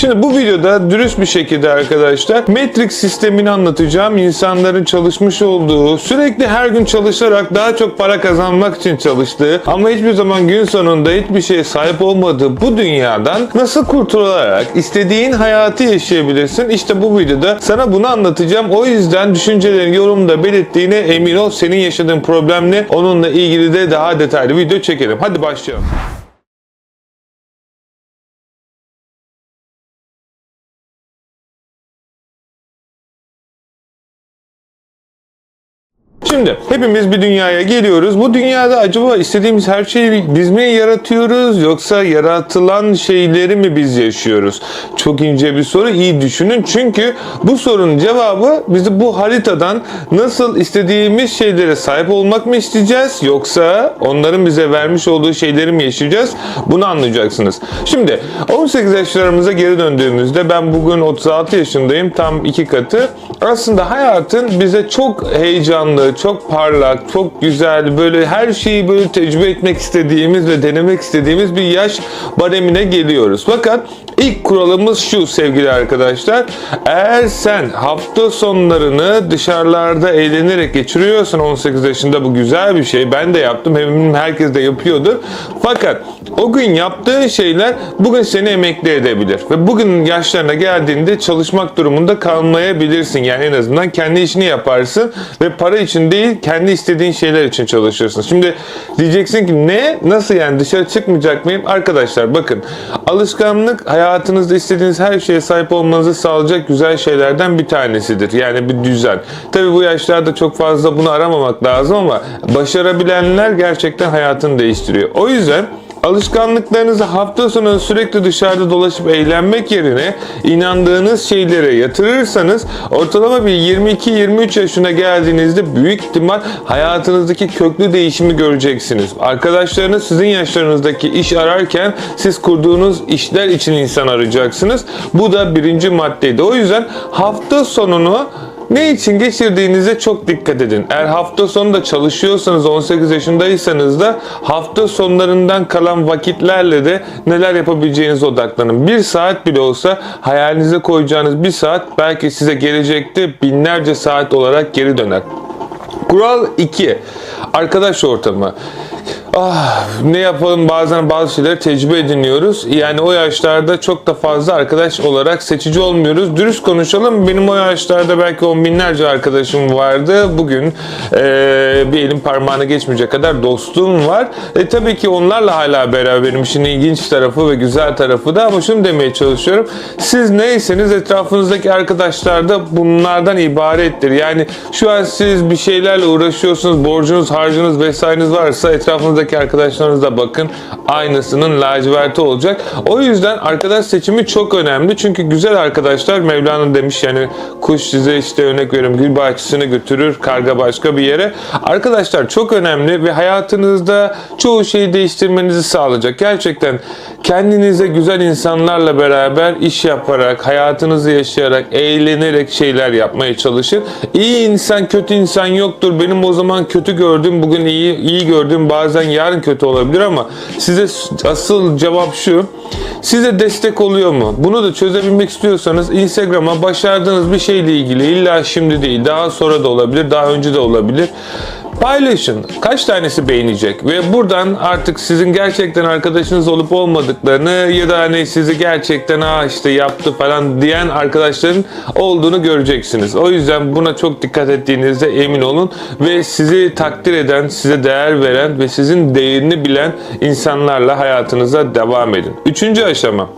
Şimdi bu videoda dürüst bir şekilde arkadaşlar Matrix sistemini anlatacağım. İnsanların çalışmış olduğu, sürekli her gün çalışarak daha çok para kazanmak için çalıştığı ama hiçbir zaman gün sonunda hiçbir şeye sahip olmadığı bu dünyadan nasıl kurtularak istediğin hayatı yaşayabilirsin. İşte bu videoda sana bunu anlatacağım. O yüzden düşüncelerin yorumda belirttiğine emin ol. Senin yaşadığın problem ne? Onunla ilgili de daha detaylı video çekelim. Hadi başlayalım. Şimdi hepimiz bir dünyaya geliyoruz. Bu dünyada acaba istediğimiz her şeyi biz mi yaratıyoruz yoksa yaratılan şeyleri mi biz yaşıyoruz? Çok ince bir soru. İyi düşünün. Çünkü bu sorunun cevabı bizi bu haritadan nasıl istediğimiz şeylere sahip olmak mı isteyeceğiz yoksa onların bize vermiş olduğu şeyleri mi yaşayacağız? Bunu anlayacaksınız. Şimdi 18 yaşlarımıza geri döndüğümüzde ben bugün 36 yaşındayım. Tam iki katı. Aslında hayatın bize çok heyecanlı, çok parlak, çok güzel, böyle her şeyi böyle tecrübe etmek istediğimiz ve denemek istediğimiz bir yaş baremine geliyoruz. Fakat ilk kuralımız şu sevgili arkadaşlar. Eğer sen hafta sonlarını dışarılarda eğlenerek geçiriyorsan 18 yaşında bu güzel bir şey. Ben de yaptım. Eminim herkes de yapıyordur. Fakat o gün yaptığın şeyler bugün seni emekli edebilir. Ve bugün yaşlarına geldiğinde çalışmak durumunda kalmayabilirsin. Yani en azından kendi işini yaparsın ve para için değil kendi istediğin şeyler için çalışırsın. Şimdi diyeceksin ki ne? Nasıl yani dışarı çıkmayacak mıyım? Arkadaşlar bakın alışkanlık hayatınızda istediğiniz her şeye sahip olmanızı sağlayacak güzel şeylerden bir tanesidir. Yani bir düzen. Tabi bu yaşlarda çok fazla bunu aramamak lazım ama başarabilenler gerçekten hayatını değiştiriyor. O yüzden Alışkanlıklarınızı hafta sonu sürekli dışarıda dolaşıp eğlenmek yerine inandığınız şeylere yatırırsanız ortalama bir 22-23 yaşına geldiğinizde büyük ihtimal hayatınızdaki köklü değişimi göreceksiniz. Arkadaşlarınız sizin yaşlarınızdaki iş ararken siz kurduğunuz işler için insan arayacaksınız. Bu da birinci maddeydi. O yüzden hafta sonunu ne için geçirdiğinize çok dikkat edin. Eğer hafta sonu da çalışıyorsanız 18 yaşındaysanız da hafta sonlarından kalan vakitlerle de neler yapabileceğinize odaklanın. Bir saat bile olsa hayalinize koyacağınız bir saat belki size gelecekte binlerce saat olarak geri döner. Kural 2. Arkadaş ortamı. Ah, ne yapalım bazen bazı şeyleri tecrübe ediniyoruz. Yani o yaşlarda çok da fazla arkadaş olarak seçici olmuyoruz. Dürüst konuşalım. Benim o yaşlarda belki on binlerce arkadaşım vardı. Bugün eee, bir elin parmağına geçmeyecek kadar dostum var. E, tabii ki onlarla hala beraberim. İşin ilginç tarafı ve güzel tarafı da ama şunu demeye çalışıyorum. Siz neyseniz etrafınızdaki arkadaşlar da bunlardan ibarettir. Yani şu an siz bir şeylerle uğraşıyorsunuz. Borcunuz, harcınız vesaireniz varsa etrafınızdaki arkadaşlarınıza bakın. Aynısının laciverti olacak. O yüzden arkadaş seçimi çok önemli. Çünkü güzel arkadaşlar Mevlana demiş yani kuş size işte örnek veriyorum gül bahçesine götürür, karga başka bir yere. Arkadaşlar çok önemli ve hayatınızda çoğu şeyi değiştirmenizi sağlayacak. Gerçekten kendinize güzel insanlarla beraber iş yaparak, hayatınızı yaşayarak, eğlenerek şeyler yapmaya çalışın. İyi insan, kötü insan yoktur. Benim o zaman kötü gördüğüm, bugün iyi iyi gördüğüm bazen yarın kötü olabilir ama size asıl cevap şu. Size destek oluyor mu? Bunu da çözebilmek istiyorsanız Instagram'a başardığınız bir şeyle ilgili illa şimdi değil daha sonra da olabilir, daha önce de olabilir. Paylaşın. Kaç tanesi beğenecek? Ve buradan artık sizin gerçekten arkadaşınız olup olmadıklarını ya da hani sizi gerçekten aa işte yaptı falan diyen arkadaşların olduğunu göreceksiniz. O yüzden buna çok dikkat ettiğinizde emin olun ve sizi takdir eden, size değer veren ve sizin değerini bilen insanlarla hayatınıza devam edin. Üçüncü aşama.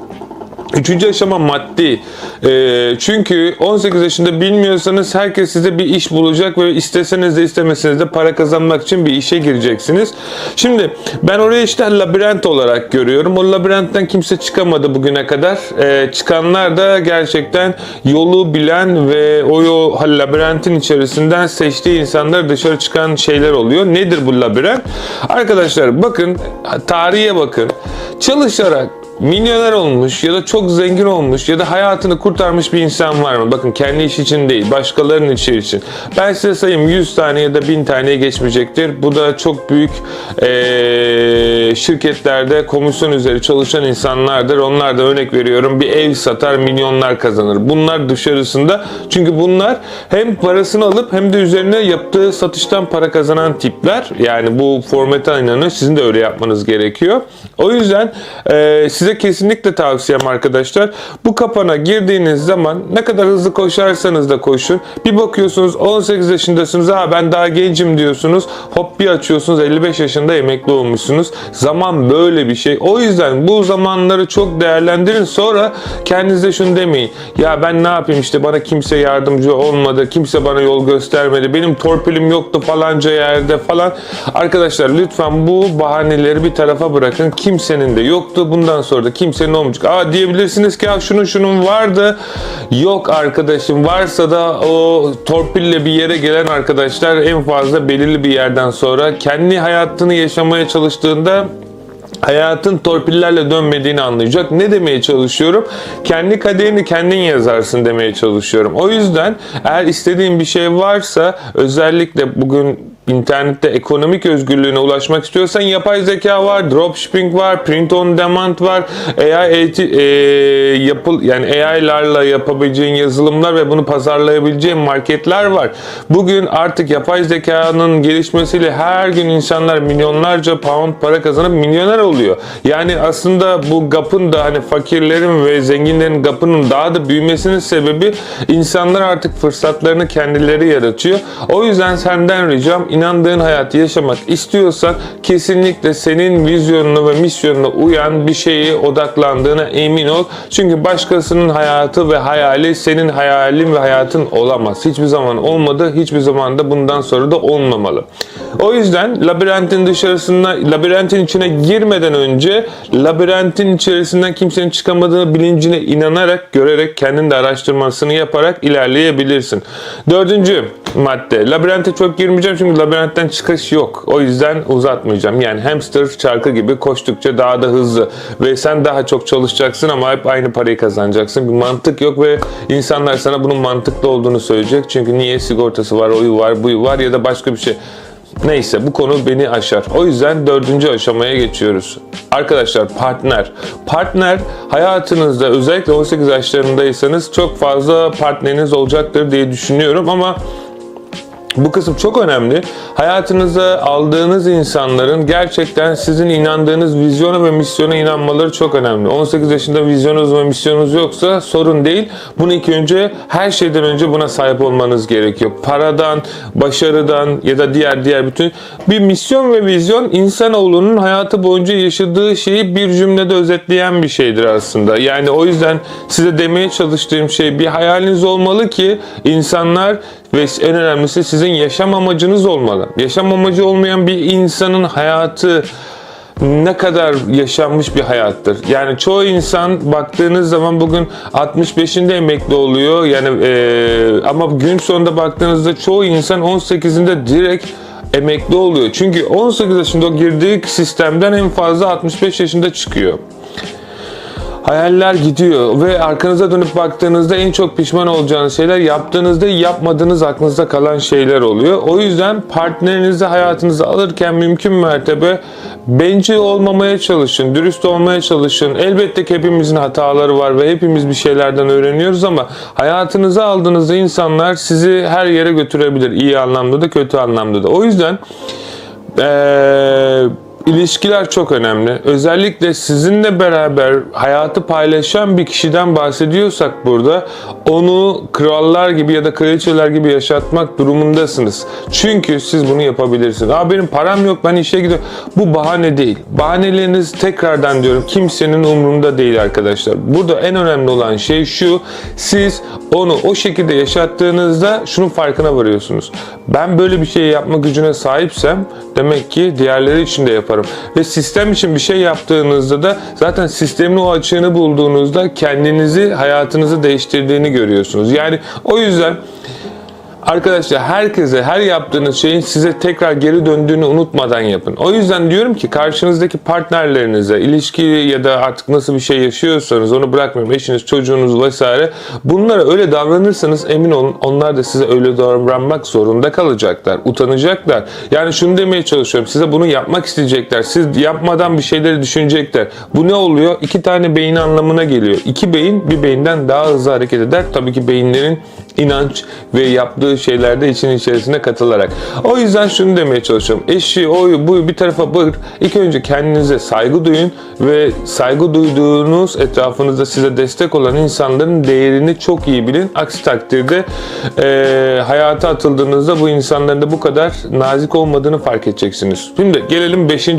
Üçüncü aşama maddi. Ee, çünkü 18 yaşında bilmiyorsanız herkes size bir iş bulacak ve isteseniz de istemeseniz de para kazanmak için bir işe gireceksiniz. Şimdi ben oraya işte labirent olarak görüyorum. O labirentten kimse çıkamadı bugüne kadar. Ee, çıkanlar da gerçekten yolu bilen ve o labirentin içerisinden seçtiği insanlar dışarı çıkan şeyler oluyor. Nedir bu labirent? Arkadaşlar bakın tarihe bakın. Çalışarak milyoner olmuş ya da çok zengin olmuş ya da hayatını kurtarmış bir insan var mı? Bakın kendi iş için değil, başkalarının işi için. Ben size sayayım 100 tane ya da 1000 taneye geçmeyecektir. Bu da çok büyük eee, şirketlerde komisyon üzeri çalışan insanlardır. Onlar da örnek veriyorum bir ev satar milyonlar kazanır. Bunlar dışarısında çünkü bunlar hem parasını alıp hem de üzerine yaptığı satıştan para kazanan tipler. Yani bu formata inanıyor. Sizin de öyle yapmanız gerekiyor. O yüzden eee, size kesinlikle tavsiyem arkadaşlar. Bu kapana girdiğiniz zaman ne kadar hızlı koşarsanız da koşun. Bir bakıyorsunuz 18 yaşındasınız. Ha ben daha gencim diyorsunuz. Hop bir açıyorsunuz 55 yaşında emekli olmuşsunuz. Zaman böyle bir şey. O yüzden bu zamanları çok değerlendirin. Sonra kendinize şunu demeyin. Ya ben ne yapayım işte bana kimse yardımcı olmadı. Kimse bana yol göstermedi. Benim torpilim yoktu falanca yerde falan. Arkadaşlar lütfen bu bahaneleri bir tarafa bırakın. Kimsenin de yoktu. Bundan sonra da kimsenin olmayacak. Aa diyebilirsiniz ki ya şunun şunun vardı. Yok arkadaşım varsa da o torpille bir yere gelen arkadaşlar en fazla belirli bir yerden sonra kendi hayatını yaşamaya çalıştığında hayatın torpillerle dönmediğini anlayacak. Ne demeye çalışıyorum? Kendi kaderini kendin yazarsın demeye çalışıyorum. O yüzden eğer istediğin bir şey varsa özellikle bugün internette ekonomik özgürlüğüne ulaşmak istiyorsan yapay zeka var, dropshipping var, print on demand var, AI eğiti, e, yapıl yani AI'larla yapabileceğin yazılımlar ve bunu pazarlayabileceğin marketler var. Bugün artık yapay zekanın gelişmesiyle her gün insanlar milyonlarca pound para kazanıp milyoner oluyor. Yani aslında bu gapın da hani fakirlerin ve zenginlerin gapının daha da büyümesinin sebebi insanlar artık fırsatlarını kendileri yaratıyor. O yüzden senden ricam inandığın hayatı yaşamak istiyorsan kesinlikle senin vizyonuna ve misyonuna uyan bir şeye odaklandığına emin ol. Çünkü başkasının hayatı ve hayali senin hayalin ve hayatın olamaz. Hiçbir zaman olmadı, hiçbir zaman da bundan sonra da olmamalı. O yüzden labirentin dışarısında, labirentin içine girmeden önce labirentin içerisinden kimsenin çıkamadığını bilincine inanarak, görerek, kendin de araştırmasını yaparak ilerleyebilirsin. Dördüncü madde. Labirente çok girmeyeceğim çünkü labirentten çıkış yok. O yüzden uzatmayacağım. Yani hamster çarkı gibi koştukça daha da hızlı ve sen daha çok çalışacaksın ama hep aynı parayı kazanacaksın. Bir mantık yok ve insanlar sana bunun mantıklı olduğunu söyleyecek. Çünkü niye sigortası var, oyu var, buyu var ya da başka bir şey. Neyse bu konu beni aşar. O yüzden dördüncü aşamaya geçiyoruz. Arkadaşlar partner. Partner hayatınızda özellikle 18 yaşlarındaysanız çok fazla partneriniz olacaktır diye düşünüyorum ama bu kısım çok önemli. Hayatınıza aldığınız insanların gerçekten sizin inandığınız vizyona ve misyona inanmaları çok önemli. 18 yaşında vizyonunuz ve misyonunuz yoksa sorun değil. Bunu ilk önce her şeyden önce buna sahip olmanız gerekiyor. Paradan, başarıdan ya da diğer diğer bütün bir misyon ve vizyon insanoğlunun hayatı boyunca yaşadığı şeyi bir cümlede özetleyen bir şeydir aslında. Yani o yüzden size demeye çalıştığım şey bir hayaliniz olmalı ki insanlar ve en önemlisi sizin yaşam amacınız olmalı. Yaşam amacı olmayan bir insanın hayatı ne kadar yaşanmış bir hayattır. Yani çoğu insan baktığınız zaman bugün 65'inde emekli oluyor. Yani eee, ama gün sonunda baktığınızda çoğu insan 18'inde direkt emekli oluyor. Çünkü 18 yaşında o girdiği sistemden en fazla 65 yaşında çıkıyor. Hayaller gidiyor ve arkanıza dönüp baktığınızda en çok pişman olacağınız şeyler yaptığınızda yapmadığınız aklınızda kalan şeyler oluyor. O yüzden partnerinizi hayatınıza alırken mümkün mertebe bencil olmamaya çalışın, dürüst olmaya çalışın. Elbette ki hepimizin hataları var ve hepimiz bir şeylerden öğreniyoruz ama hayatınıza aldığınızda insanlar sizi her yere götürebilir. iyi anlamda da kötü anlamda da. O yüzden eee İlişkiler çok önemli. Özellikle sizinle beraber hayatı paylaşan bir kişiden bahsediyorsak burada onu krallar gibi ya da kraliçeler gibi yaşatmak durumundasınız. Çünkü siz bunu yapabilirsiniz. Aa benim param yok ben işe gidiyorum. Bu bahane değil. Bahaneleriniz tekrardan diyorum kimsenin umrunda değil arkadaşlar. Burada en önemli olan şey şu. Siz onu o şekilde yaşattığınızda şunun farkına varıyorsunuz. Ben böyle bir şey yapma gücüne sahipsem demek ki diğerleri için de yaparım. Ve sistem için bir şey yaptığınızda da zaten sistemin o açığını bulduğunuzda kendinizi, hayatınızı değiştirdiğini görüyorsunuz. Yani o yüzden Arkadaşlar herkese her yaptığınız şeyin size tekrar geri döndüğünü unutmadan yapın. O yüzden diyorum ki karşınızdaki partnerlerinize, ilişki ya da artık nasıl bir şey yaşıyorsanız onu bırakmayın. Eşiniz, çocuğunuz vesaire. Bunlara öyle davranırsanız emin olun onlar da size öyle davranmak zorunda kalacaklar. Utanacaklar. Yani şunu demeye çalışıyorum. Size bunu yapmak isteyecekler. Siz yapmadan bir şeyleri düşünecekler. Bu ne oluyor? İki tane beyin anlamına geliyor. İki beyin bir beyinden daha hızlı hareket eder. Tabii ki beyinlerin inanç ve yaptığı şeylerde için içerisine katılarak. O yüzden şunu demeye çalışıyorum. Eşi, oyu, buyu bir tarafa bırak. İlk önce kendinize saygı duyun ve saygı duyduğunuz etrafınızda size destek olan insanların değerini çok iyi bilin. Aksi takdirde eee hayata atıldığınızda bu insanların da bu kadar nazik olmadığını fark edeceksiniz. Şimdi gelelim 5.